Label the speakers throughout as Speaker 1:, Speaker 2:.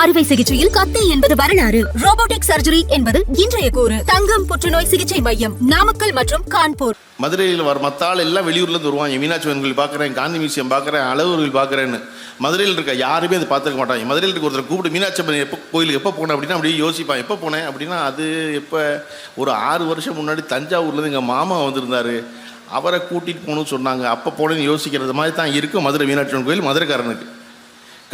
Speaker 1: அறுவை சிகிச்சையில் கத்தி என்பது வரலாறு ரோபோட்டிக் சர்ஜரி என்பது இன்றைய கூறு தங்கம் புற்றுநோய் சிகிச்சை மையம் நாமக்கல் மற்றும் கான்பூர்
Speaker 2: மதுரையில் வர மத்தால் எல்லாம் வெளியூர்ல இருந்து வருவாங்க மீனாட்சி கோயில் பார்க்குறேன் காந்தி மியூசியம் பார்க்குறேன் அளவுகள் பார்க்குறேன்னு மதுரையில் இருக்க யாருமே அதை பார்த்துக்க மாட்டாங்க மதுரையில் இருக்க ஒருத்தர் கூப்பிட்டு மீனாட்சி அம்மன் எப்போ கோயிலுக்கு எப்போ போனேன் அப்படின்னா அப்படியே யோசிப்பான் எப்போ போனேன் அப்படின்னா அது எப்போ ஒரு ஆறு வருஷம் முன்னாடி தஞ்சாவூர்லேருந்து எங்கள் மாமா வந்திருந்தார் அவரை கூட்டிகிட்டு போகணும்னு சொன்னாங்க அப்போ போனேன்னு யோசிக்கிறது மாதிரி தான் இருக்கும் மதுரை மீனாட்சி கோயில் மதுரைக்காரனுக்கு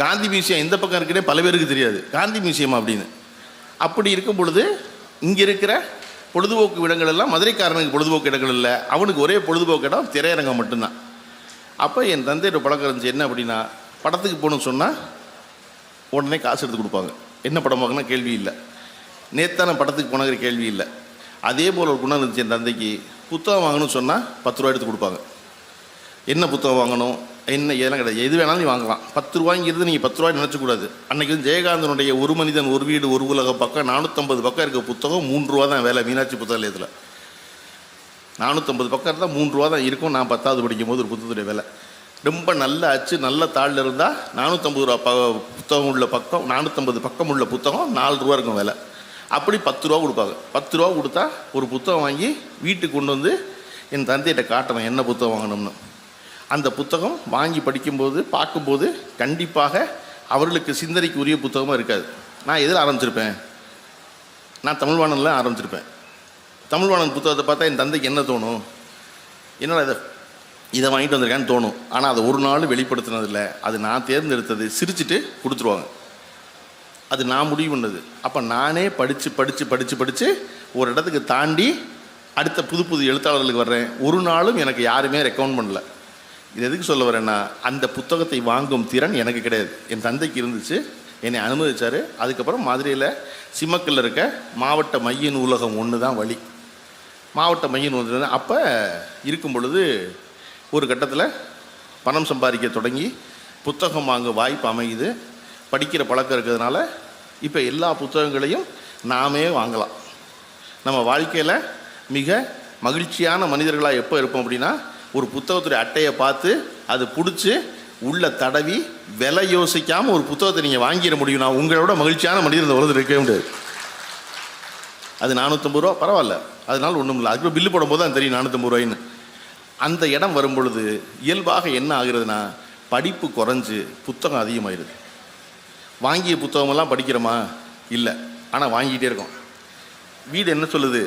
Speaker 2: காந்தி மியூசியம் எந்த பக்கம் இருக்கிறே பல பேருக்கு தெரியாது காந்தி மியூசியம் அப்படின்னு அப்படி இருக்கும் பொழுது இங்கே இருக்கிற பொழுதுபோக்கு இடங்கள் எல்லாம் மதுரைக்காரனுக்கு பொழுதுபோக்கு இடங்கள் இல்லை அவனுக்கு ஒரே பொழுதுபோக்கு இடம் திரையரங்கம் மட்டும்தான் அப்போ என் தந்தையோட பழக்கம் இருந்துச்சு என்ன அப்படின்னா படத்துக்கு போகணும்னு சொன்னால் உடனே காசு எடுத்து கொடுப்பாங்க என்ன படம் பார்க்கணும் கேள்வி இல்லை நேத்தான படத்துக்கு போனங்கிற கேள்வி இல்லை அதே போல் ஒரு குணம் இருந்துச்சு என் தந்தைக்கு புத்தகம் வாங்கணும்னு சொன்னால் பத்து ரூபா எடுத்து கொடுப்பாங்க என்ன புத்தகம் வாங்கணும் என்ன இதெல்லாம் கிடையாது எது வேணாலும் நீ வாங்கலாம் பத்து ரூபாய்ங்கிறது நீங்கள் பத்து ரூபாய் நினச்சக்கூடாது அன்றைக்கி வந்து ஜெயகாந்தனுடைய ஒரு மனிதன் ஒரு வீடு ஒரு உலக பக்கம் நானூற்றம்பது பக்கம் இருக்க புத்தகம் மூணு ரூபா தான் வேலை மீனாட்சி இதில் நானூற்றம்பது பக்கம் இருந்தால் மூணு ரூபா தான் இருக்கும் நான் பத்தாவது படிக்கும் போது ஒரு புத்தகத்துடைய வேலை ரொம்ப நல்ல அச்சு நல்ல தாளில் இருந்தால் நானூற்றம்பது ரூபா ப புத்தகம் உள்ள பக்கம் நானூற்றம்பது பக்கம் உள்ள புத்தகம் நாலு ரூபா இருக்கும் வேலை அப்படி பத்து ரூபா கொடுப்பாங்க பத்து ரூபா கொடுத்தா ஒரு புத்தகம் வாங்கி வீட்டுக்கு கொண்டு வந்து என் தந்தையிட்ட காட்டணும் என்ன புத்தகம் வாங்கணும்னு அந்த புத்தகம் வாங்கி படிக்கும்போது பார்க்கும்போது கண்டிப்பாக அவர்களுக்கு சிந்தனைக்கு உரிய புத்தகமாக இருக்காது நான் எதில் ஆரம்பிச்சிருப்பேன் நான் தமிழ்வாணனில் ஆரம்பிச்சிருப்பேன் தமிழ்வாணன் புத்தகத்தை பார்த்தா என் தந்தைக்கு என்ன தோணும் என்னடா இதை இதை வாங்கிட்டு வந்திருக்கேன்னு தோணும் ஆனால் அதை ஒரு நாள் வெளிப்படுத்தினதில்லை அது நான் தேர்ந்தெடுத்தது சிரிச்சுட்டு கொடுத்துருவாங்க அது நான் முடிவு பண்ணது அப்போ நானே படித்து படித்து படித்து படித்து ஒரு இடத்துக்கு தாண்டி அடுத்த புது புது எழுத்தாளர்களுக்கு வர்றேன் ஒரு நாளும் எனக்கு யாருமே ரெக்கமெண்ட் பண்ணலை இது எதுக்கு சொல்ல வரேன்னா அந்த புத்தகத்தை வாங்கும் திறன் எனக்கு கிடையாது என் தந்தைக்கு இருந்துச்சு என்னை அனுமதித்தார் அதுக்கப்புறம் மதுரையில் சிம்மக்கல்ல இருக்க மாவட்ட மைய நூலகம் ஒன்று தான் வழி மாவட்ட மைய நூலகம் அப்போ இருக்கும் பொழுது ஒரு கட்டத்தில் பணம் சம்பாதிக்க தொடங்கி புத்தகம் வாங்க வாய்ப்பு அமையுது படிக்கிற பழக்கம் இருக்கிறதுனால இப்போ எல்லா புத்தகங்களையும் நாமே வாங்கலாம் நம்ம வாழ்க்கையில் மிக மகிழ்ச்சியான மனிதர்களாக எப்போ இருப்போம் அப்படின்னா ஒரு புத்தகத்துடைய அட்டையை பார்த்து அது பிடிச்சி உள்ள தடவி விலை யோசிக்காமல் ஒரு புத்தகத்தை நீங்கள் வாங்கிட முடியும் நான் உங்களோட மகிழ்ச்சியான மனிதர் இந்த உலகத்தில் இருக்கவே முடியாது அது நானூற்றம்பது ரூபா பரவாயில்ல அதனால ஒன்றும் இல்லை அதுக்கு பில்லு போடும்போது தான் தெரியும் நானூற்றம்பது ரூபாயின்னு அந்த இடம் வரும் பொழுது இயல்பாக என்ன ஆகுறதுனா படிப்பு குறைஞ்சி புத்தகம் அதிகமாகிடுது வாங்கிய புத்தகமெல்லாம் படிக்கிறோமா இல்லை ஆனால் வாங்கிக்கிட்டே இருக்கோம் வீடு என்ன சொல்லுது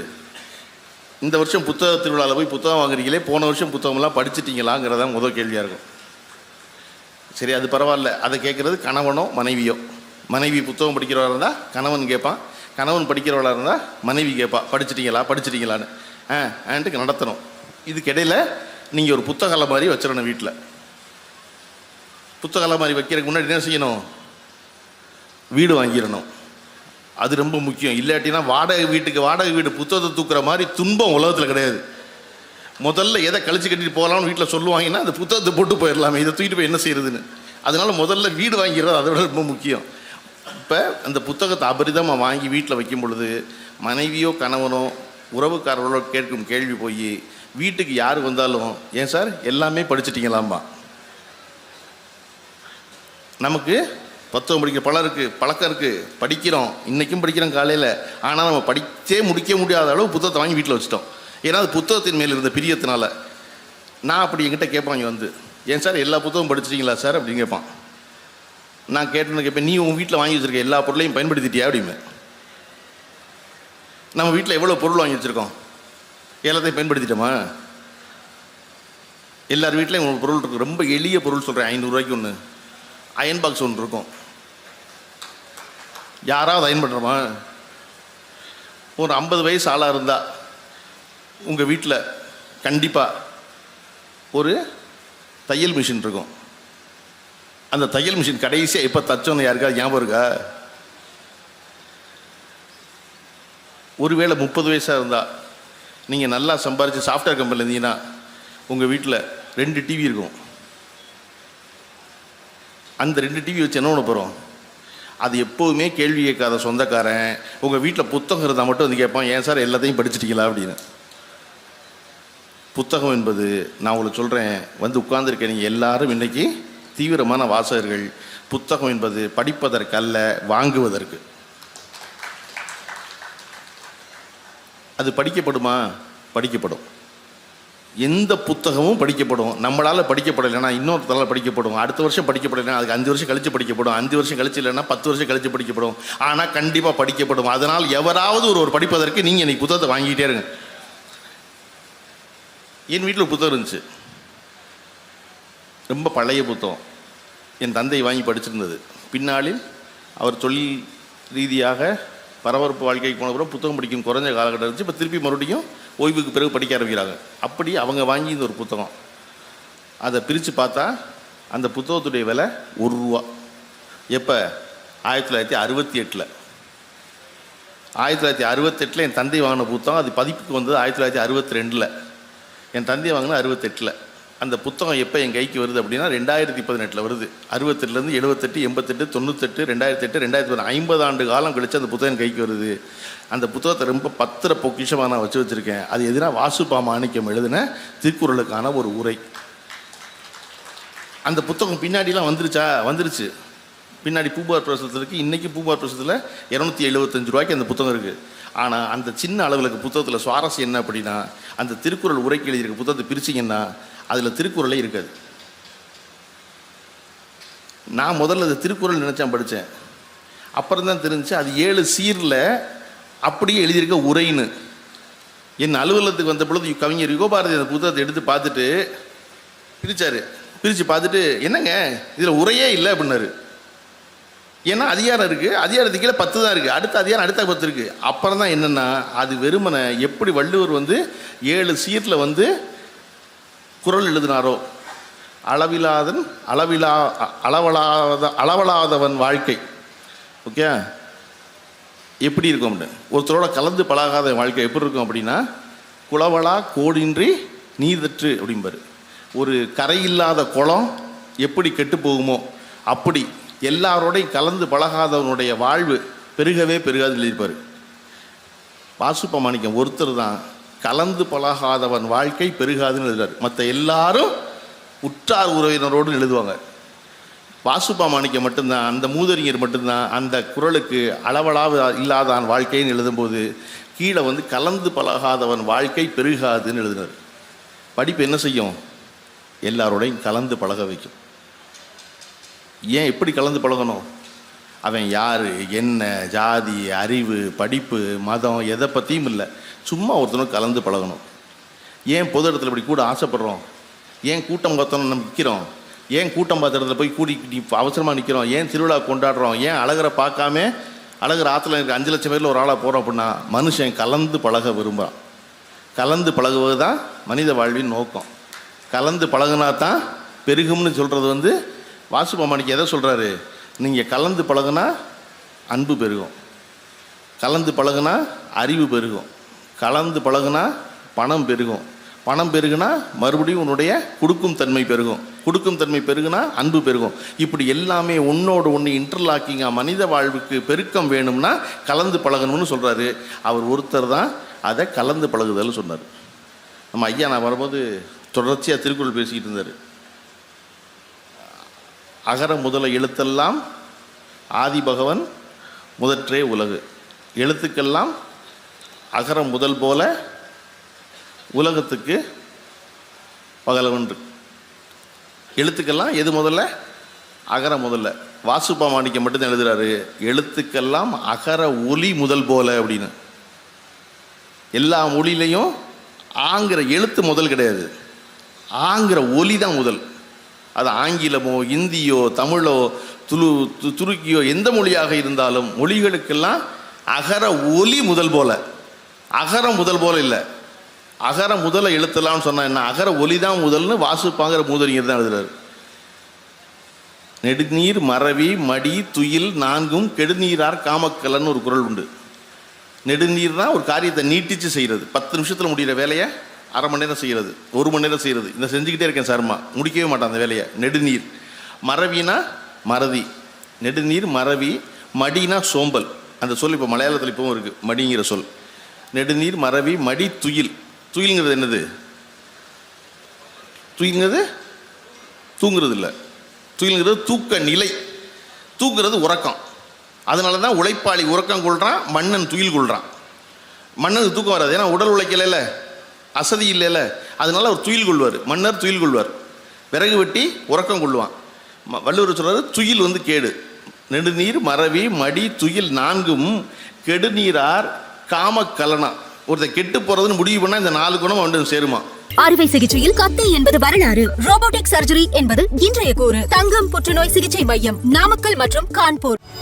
Speaker 2: இந்த வருஷம் புத்தக திருவிழாவில் போய் புத்தகம் வாங்குறீங்களே போன வருஷம் புத்தகம்லாம் படிச்சிட்டிங்களாங்கிறதான் முதல் கேள்வியாக இருக்கும் சரி அது பரவாயில்ல அதை கேட்குறது கணவனோ மனைவியோ மனைவி புத்தகம் படிக்கிறவளாக இருந்தால் கணவன் கேட்பான் கணவன் படிக்கிறவளாக இருந்தால் மனைவி கேட்பான் படிச்சிட்டிங்களா படிச்சிட்டிங்களான்னு ஆ ஆன்ட்டுக்கு நடத்தணும் இதுக்கிடையில் நீங்கள் ஒரு புத்தகலை மாதிரி வச்சிடணும் வீட்டில் புத்தகலை மாதிரி வைக்கிறதுக்கு முன்னாடி என்ன செய்யணும் வீடு வாங்கிடணும் அது ரொம்ப முக்கியம் இல்லாட்டினா வாடகை வீட்டுக்கு வாடகை வீடு புத்தகத்தை தூக்குற மாதிரி துன்பம் உலகத்தில் கிடையாது முதல்ல எதை கழிச்சு கட்டிட்டு போகலாம்னு வீட்டில் சொல்லுவாங்கன்னா அந்த புத்தகத்தை போட்டு போயிடலாமே இதை தூக்கிட்டு போய் என்ன செய்யறதுன்னு அதனால் முதல்ல வீடு வாங்கிறது அதை விட ரொம்ப முக்கியம் இப்போ அந்த புத்தகத்தை அபரிதமாக வாங்கி வீட்டில் வைக்கும் பொழுது மனைவியோ கணவனோ உறவுக்காரர்களோ கேட்கும் கேள்வி போய் வீட்டுக்கு யார் வந்தாலும் ஏன் சார் எல்லாமே படிச்சிட்டிங்களாம்பா நமக்கு தத்துவம் படிக்க பழம் இருக்குது பழக்கம் இருக்குது படிக்கிறோம் இன்றைக்கும் படிக்கிறோம் காலையில் ஆனால் நம்ம படித்தே முடிக்க முடியாத அளவு புத்தகத்தை வாங்கி வீட்டில் வச்சுட்டோம் ஏன்னா அது புத்தகத்தின் மேல் இருந்த பிரியத்தினால நான் அப்படி என்கிட்ட கேட்பாங்க வந்து ஏன் சார் எல்லா புத்தகமும் படிச்சிட்டிங்களா சார் அப்படின்னு கேட்பான் நான் கேட்டேன்னு கேட்பேன் நீ உன் வீட்டில் வாங்கி வச்சுருக்க எல்லா பொருளையும் பயன்படுத்திட்டியா அப்படின்னு நம்ம வீட்டில் எவ்வளோ பொருள் வாங்கி வச்சுருக்கோம் எல்லாத்தையும் பயன்படுத்திட்டோமா எல்லார் வீட்லேயும் உங்களுக்கு பொருள் இருக்கும் ரொம்ப எளிய பொருள் சொல்கிறேன் ஐநூறுரூவாய்க்கு ஒன்று அயன் பாக்ஸ் ஒன்று இருக்கும் யாராவது அயன் பண்ணுறோமா ஒரு ஐம்பது வயசு ஆளாக இருந்தால் உங்கள் வீட்டில் கண்டிப்பாக ஒரு தையல் மிஷின் இருக்கும் அந்த தையல் மிஷின் கடைசியாக எப்போ தச்சோன்னு யாருக்கா ஞாபகம் இருக்கா ஒருவேளை முப்பது வயசாக இருந்தால் நீங்கள் நல்லா சம்பாரித்து சாஃப்ட்வேர் கம்பெனியில் இருந்தீங்கன்னா உங்கள் வீட்டில் ரெண்டு டிவி இருக்கும் அந்த ரெண்டு டிவி வச்சு என்ன ஒன்று போகிறோம் அது எப்போதுமே கேள்வி கேட்காத சொந்தக்காரன் உங்கள் வீட்டில் புத்தகம் இருந்தால் மட்டும் வந்து கேட்பான் ஏன் சார் எல்லாத்தையும் படிச்சிட்டிங்களா அப்படின்னு புத்தகம் என்பது நான் உங்களுக்கு சொல்கிறேன் வந்து உட்கார்ந்துருக்க நீங்கள் எல்லாரும் இன்றைக்கி தீவிரமான வாசகர்கள் புத்தகம் என்பது படிப்பதற்கு அல்ல வாங்குவதற்கு அது படிக்கப்படுமா படிக்கப்படும் எந்த புத்தகமும் படிக்கப்படும் நம்மளால் படிக்கப்படலைன்னா இன்னொருத்தரால் படிக்கப்படும் அடுத்த வருஷம் படிக்கப்படலைன்னா அதுக்கு அஞ்சு வருஷம் கழித்து படிக்கப்படும் அஞ்சு வருஷம் கழிச்சு இல்லைன்னா பத்து வருஷம் கழித்து படிக்கப்படும் ஆனால் கண்டிப்பாக படிக்கப்படும் அதனால் எவராவது ஒரு ஒரு படிப்பதற்கு நீங்கள் இன்றைக்கி புத்தகத்தை வாங்கிக்கிட்டே இருங்க என் வீட்டில் புத்தகம் இருந்துச்சு ரொம்ப பழைய புத்தகம் என் தந்தை வாங்கி படிச்சிருந்தது பின்னாளில் அவர் தொழில் ரீதியாக பரபரப்பு வாழ்க்கைக்கு போனப்புறம் புத்தகம் படிக்கும் குறைஞ்ச காலகட்டம் இருந்துச்சு இப்போ திருப்பி மறுபடியும் ஓய்வுக்கு பிறகு படிக்க ஆரம்பிக்கிறாங்க அப்படி அவங்க வாங்கி இந்த ஒரு புத்தகம் அதை பிரித்து பார்த்தா அந்த புத்தகத்துடைய விலை ஒரு ரூபா எப்போ ஆயிரத்தி தொள்ளாயிரத்தி அறுபத்தி எட்டில் ஆயிரத்தி தொள்ளாயிரத்தி அறுபத்தெட்டில் என் தந்தை வாங்கின புத்தகம் அது பதிப்புக்கு வந்தது ஆயிரத்தி தொள்ளாயிரத்தி அறுபத்தி ரெண்டில் என் தந்தை வாங்கின அறுபத்தெட்டில் அந்த புத்தகம் எப்போ என் கைக்கு வருது அப்படின்னா ரெண்டாயிரத்தி பதினெட்டில் வருது அறுபத்தெட்டுலேருந்து எழுபத்தெட்டு எண்பத்தெட்டு தொண்ணூத்தெட்டு ரெண்டாயிரத்தி எட்டு ரெண்டாயிரத்தி பதினெட்டு ஐம்பது ஆண்டு காலம் கழித்து அந்த புத்தகம் கைக்கு வருது அந்த புத்தகத்தை ரொம்ப பத்திர பொக்கிஷமாக நான் வச்சு வச்சுருக்கேன் அது எதுனா வாசுபா மாணிக்கம் எழுதின திருக்குறளுக்கான ஒரு உரை அந்த புத்தகம் பின்னாடிலாம் வந்துருச்சா வந்துருச்சு பின்னாடி பூபார் பிரசுரத்தில் இருக்குது இன்றைக்கி பூபார் பிரசத்தில் இரநூத்தி எழுபத்தஞ்சு ரூபாய்க்கு அந்த புத்தகம் இருக்குது ஆனால் அந்த சின்ன அளவில் புத்தகத்தில் சுவாரஸ்யம் என்ன அப்படின்னா அந்த திருக்குறள் உரைக்கு எழுதியிருக்க புத்தகத்தை பிரிச்சிங்கன்னா அதில் திருக்குறளே இருக்காது நான் முதல்ல அந்த திருக்குறள் நினச்சேன் படித்தேன் அப்புறம் தான் தெரிஞ்சு அது ஏழு சீரில் அப்படியே எழுதியிருக்க உரைன்னு என் அலுவலகத்துக்கு வந்த பொழுது கவிஞர் யுகபாரதி அந்த புத்தகத்தை எடுத்து பார்த்துட்டு பிரித்தார் பிரித்து பார்த்துட்டு என்னங்க இதில் உரையே இல்லை அப்படின்னாரு ஏன்னா அதிகாரம் இருக்குது அதிகாரத்து கீழே பத்து தான் இருக்குது அடுத்த அதிகாரம் அடுத்த பத்து இருக்குது அப்புறம் தான் என்னென்னா அது வெறுமனை எப்படி வள்ளுவர் வந்து ஏழு சீரில் வந்து குரல் எழுதினாரோ அளவிலாதன் அளவிலா அளவலாத அளவலாதவன் வாழ்க்கை ஓகே எப்படி இருக்கும் அப்படின்னு ஒருத்தரோட கலந்து பழகாத வாழ்க்கை எப்படி இருக்கும் அப்படின்னா குளவளா கோடின்றி நீதற்று அப்படிம்பார் ஒரு கரையில்லாத குளம் எப்படி கெட்டு போகுமோ அப்படி எல்லாரோடையும் கலந்து பழகாதவனுடைய வாழ்வு பெருகவே பெருகாது வாசுப்ப மாணிக்கம் ஒருத்தர் தான் கலந்து பழகாதவன் வாழ்க்கை பெருகாதுன்னு எழுதுவார் மற்ற எல்லாரும் உற்றார் உறவினரோடு எழுதுவாங்க வாசுப்பா மாணிக்கம் மட்டும்தான் அந்த மூதறிஞர் மட்டும்தான் அந்த குரலுக்கு அளவலாக இல்லாதான் வாழ்க்கைன்னு எழுதும்போது கீழே வந்து கலந்து பழகாதவன் வாழ்க்கை பெருகாதுன்னு எழுதுனார் படிப்பு என்ன செய்யும் எல்லாரோடையும் கலந்து பழக வைக்கும் ஏன் எப்படி கலந்து பழகணும் அவன் யார் என்ன ஜாதி அறிவு படிப்பு மதம் எதை பற்றியும் இல்லை சும்மா ஒருத்தனும் கலந்து பழகணும் ஏன் பொது இடத்துல இப்படி கூட ஆசைப்படுறோம் ஏன் கூட்டம் பார்த்தோன்னு நம்ம நிற்கிறோம் ஏன் கூட்டம் பார்த்த இடத்துல போய் கூடி அவசரமாக நிற்கிறோம் ஏன் திருவிழா கொண்டாடுறோம் ஏன் அழகரை பார்க்காம அழகர் ஆற்றுல எனக்கு அஞ்சு லட்சம் பேரில் ஒரு ஆளாக போகிறோம் அப்படின்னா மனுஷன் கலந்து பழக விரும்புகிறான் கலந்து பழகுவது தான் மனித வாழ்வின் நோக்கம் கலந்து பழகுனா தான் பெருகும்னு சொல்கிறது வந்து வாசுபமானிக்கு எதை சொல்கிறாரு நீங்கள் கலந்து பழகுனா அன்பு பெருகும் கலந்து பழகுனா அறிவு பெருகும் கலந்து பழகுனா பணம் பெருகும் பணம் பெருகுனா மறுபடியும் உன்னுடைய கொடுக்கும் தன்மை பெருகும் கொடுக்கும் தன்மை பெருகுனா அன்பு பெருகும் இப்படி எல்லாமே ஒன்றோடு ஒன்று இன்டர்லாக்கிங்காக மனித வாழ்வுக்கு பெருக்கம் வேணும்னா கலந்து பழகணும்னு சொல்கிறாரு அவர் ஒருத்தர் தான் அதை கலந்து பழகுதல்னு சொன்னார் நம்ம ஐயா நான் வரும்போது தொடர்ச்சியாக திருக்குறள் பேசிக்கிட்டு இருந்தார் அகர முதல எழுத்தெல்லாம் ஆதி பகவன் முதற்றே உலகு எழுத்துக்கெல்லாம் அகர முதல் போல உலகத்துக்கு பகலவன்று எழுத்துக்கெல்லாம் எது முதல்ல அகர முதல்ல வாசுப்பா மாணிக்கம் மட்டும்தான் எழுதுகிறாரு எழுத்துக்கெல்லாம் அகர ஒலி முதல் போல அப்படின்னு எல்லா மொழியிலையும் ஆங்கிற எழுத்து முதல் கிடையாது ஆங்கிற ஒலி தான் முதல் அது ஆங்கிலமோ இந்தியோ தமிழோ துலு துருக்கியோ எந்த மொழியாக இருந்தாலும் மொழிகளுக்கெல்லாம் அகர ஒலி முதல் போல அகரம் முதல் போல இல்லை அகர முதல எழுத்தலாம்னு சொன்னால் என்ன அகர ஒலி தான் முதல்னு வாசுப்பாங்கிற மூதறிஞர் தான் எழுதுறாரு நெடுநீர் மறவி மடி துயில் நான்கும் கெடுநீரார் காமக்கலன்னு ஒரு குரல் உண்டு நெடுநீர் தான் ஒரு காரியத்தை நீட்டிச்சு செய்கிறது பத்து நிமிஷத்தில் முடிகிற வேலையை அரை மணி நேரம் செய்கிறது ஒரு மணி நேரம் செய்கிறது இதை செஞ்சுக்கிட்டே இருக்கேன் சார்மா முடிக்கவே மாட்டான் அந்த வேலையை நெடுநீர் மரவினா மறதி நெடுநீர் மறவி மடினா சோம்பல் அந்த சொல் இப்போ மலையாளத்தில் இப்போவும் இருக்குது மடிங்கிற சொல் நெடுநீர் மறவி மடி துயில் துயில்ங்கிறது என்னது துயில்ங்கிறது தூங்குறது இல்லை துயில்ங்கிறது தூக்க நிலை தூக்குறது உறக்கம் அதனால தான் உழைப்பாளி உறக்கம் கொள்கிறான் மன்னன் துயில் கொள்கிறான் மன்னனுக்கு தூக்கம் வராது ஏன்னா உடல் இல்லை அசதி இல்லைல்ல அதனால அவர் துயில் கொள்வார் மன்னர் துயில் கொள்வார் விறகு வெட்டி உறக்கம் கொள்வான் வள்ளுவர் சொல்றாரு துயில் வந்து கேடு நெடுநீர் மரவி மடி துயில் நான்கும் கெடுநீரார் காம கலனா ஒருத்தர் கெட்டு போறதுன்னு முடிவு பண்ணா இந்த நாலு குணம் அவன் சேருமா
Speaker 1: அறுவை சிகிச்சையில் கத்தை என்பது வரலாறு ரோபோட்டிக் சர்ஜரி என்பது இன்றைய கூறு தங்கம் புற்றுநோய் சிகிச்சை மையம் நாமக்கல் மற்றும் கான்பூர்